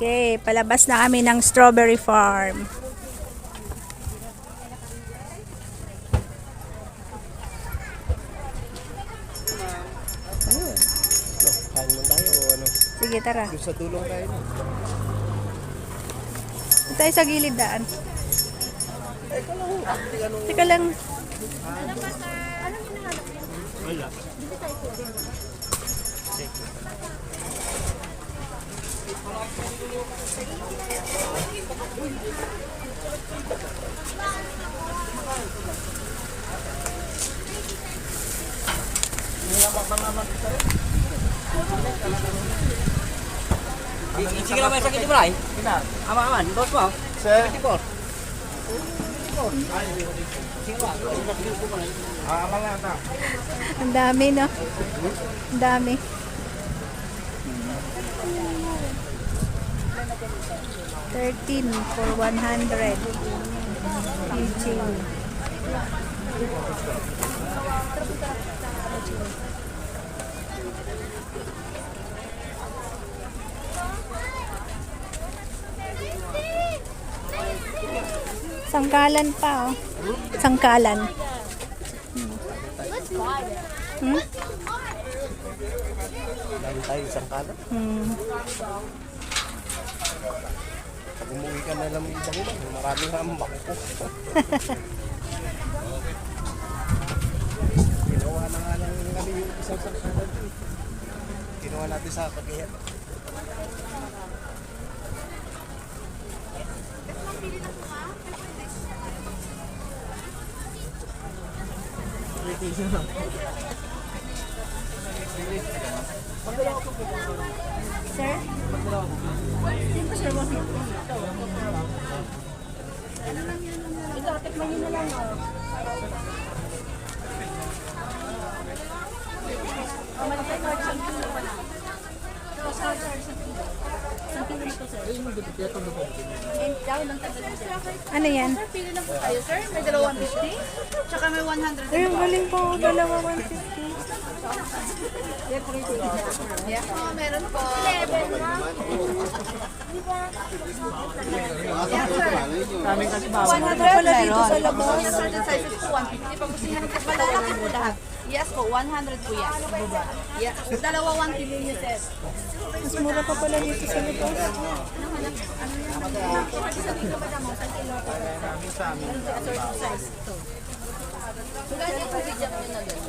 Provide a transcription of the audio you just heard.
Okay, palabas na kami ng strawberry farm. No, kain mo tayo o ano? Sige, tara. Doon sa dulong tayo. Doon tayo sa gilid daan. Teka lang, anong... Teka lang. Wala. Sige naman sakit mo ay. Aman aman, boss mo. Sir? Ah, amal na ata. Ang dami, no? Ang dami. Thirteen for one hundred. Eugene. Sangkalan pa, oh. Sangkalan. Hmm? Lagi tayo isang kanan. Hmm. Umuwi ka na lang ng ibang ibang, maraming hambak ko. Ginawa na nga lang kami yung isang eh. Ginawa natin sa kagihan. Sir? Ikaw, tikman nyo na lang, oh. Ano yan? Pili lang po tayo, sir. May dalawang 150. Tsaka may 100. Ay, ang galing po. Dalawa 150. Oh, meron po. Ano pala dito sa labas? Yes, certain sizes po 150. Pag gusto niyo po malalaki po lahat. Yes po, 100 po yan. Yeah. Dalawa 150 niyo, sir. Mas mura pa pala dito sa labas. Ganyan po bigyan niyo na doon.